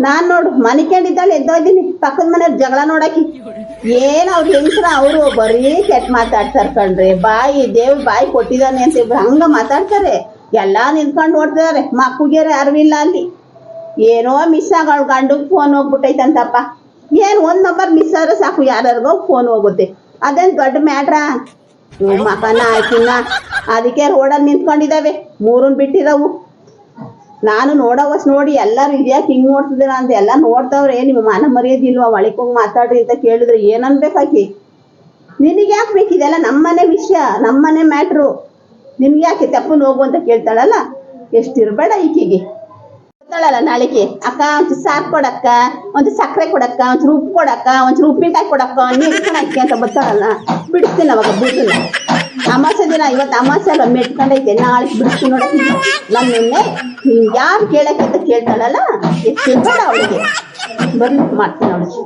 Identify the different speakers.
Speaker 1: ನಾನ್ ನೋಡು ಮನಿಕೊಂಡಿದ್ದಾಳೆ ಎದ್ದೋಗಿನಿ. ಪಕ್ಕದ ಮನೆಯ ಜಗಳ ನೋಡಕಿ. ಏನ್ ಅವ್ರ ಹೆಂಗ್ಸ್ರ, ಅವರು ಬರೀ ಕೆಟ್ಟ ಮಾತಾಡ್ತಾರ ಕಣ್ರಿ. ಬಾಯಿ ದೇವ್ ಬಾಯಿ ಕೊಟ್ಟಿದ್ದಾನೆ ಅಂತ ಇಬ್ರು ಹಂಗ ಮಾತಾಡ್ತಾರೆ. ಎಲ್ಲಾ ನಿಂತ್ಕೊಂಡು ನೋಡ್ತಿದಾರೆ. ಮಕ್ಕಳಿಗೆ ಅರಿವಿಲ್ಲ ಅಲ್ಲಿ. ಏನೋ ಮಿಸ್ ಆಗ ಗಂಡು ಫೋನ್ ಹೋಗ್ಬಿಟ್ಟೈತಂತಪ್ಪ. ಏನ್ ಒಂದ್ ನಂಬರ್ ಮಿಸ್ ಆದ್ರೆ ಸಾಕು, ಯಾರ್ಯಾರಿಗೋ ಫೋನ್ ಹೋಗುತ್ತೆ. ಅದೇನ್ ದೊಡ್ಡ ಮ್ಯಾಟ್ರ ಮಕನ ಆಯ್ತಿನ? ಅದಕ್ಕೆ ರೋಡಲ್ಲಿ ನಿಂತ್ಕೊಂಡಿದ್ದಾವೆ ಮೂರನ್ ಬಿಟ್ಟಿರವು ನಾನು ನೋಡವಸ್ ನೋಡಿ ಎಲ್ಲರೂ ಇದ್ಯಾಕೆ ಹಿಂಗ್ ನೋಡ್ತಿದ್ದೀರ ಅಂತ ಎಲ್ಲ ನೋಡ್ತಾವ್ರೆ, ನಿಮ್ಮ ಮಾನ ಮರ್ಯಾದಿಲ್ವಾ ಒಳಕ್ ಹೋಗಿ ಮಾತಾಡ್ರಿ ಅಂತ ಕೇಳಿದ್ರೆ ಏನನ್ಬೇಕಾಕಿ ನಿನಗೆ ಯಾಕೆ ಬೇಕಿದೆಲ್ಲ ನಮ್ಮನೆ ವಿಷಯ ನಮ್ಮನೆ ಮ್ಯಾಟ್ರು. ನಿನ್ಗೆ ಯಾಕೆ ತಪ್ಪು ಹೋಗು ಅಂತ ಕೇಳ್ತಾಳಲ್ಲ? ಎಷ್ಟಿರ್ಬೇಡ ಈಕೆಗೆ. ಗೊತ್ತಾಳಲ್ಲ ನಾಳೆಗೆ? ಅಕ್ಕ, ಒಂಚೂರು ಸಾಕು ಕೊಡಕ್ಕ, ಒಂಚೂರು ಸಕ್ಕರೆ ಕೊಡಕ್ಕ, ಒಂಚೂರು ಉಪ್ಪು ಕೊಡಕ್ಕ, ಒಂಚೂರು ಉಪ್ಪಿನಕಾಯಿ ಕೊಡಕ್ಕ ನೀರು ಅಂತ ಬರ್ತಾಳಲ್ಲ ಬಿಡಿಸ್ತೀನಿ ಅವಾಗ ಬೂಟನ್ನ ಅಮಾಸೆ ದಿನ, ಇವತ್ತು ಅಮಾಸೆ ಅಲ್ಲ ಮೆಟ್ಕೊಂಡೈತೆ ನಾಳೆ ಬಿಡಿಸ್ತೀನಿ ನೋಡಕ್ಕೆ ನಾನು ಯಾರು ಕೇಳಕ್ಕೆ ಕೇಳ್ತಾಳಲ್ಲ ಎಷ್ಟು ಅವಳಿಗೆ. ಬರ್ಲಿಕ್ಕೆ ಮಾಡ್ತೀನಿ ಅವಳಿಗೆ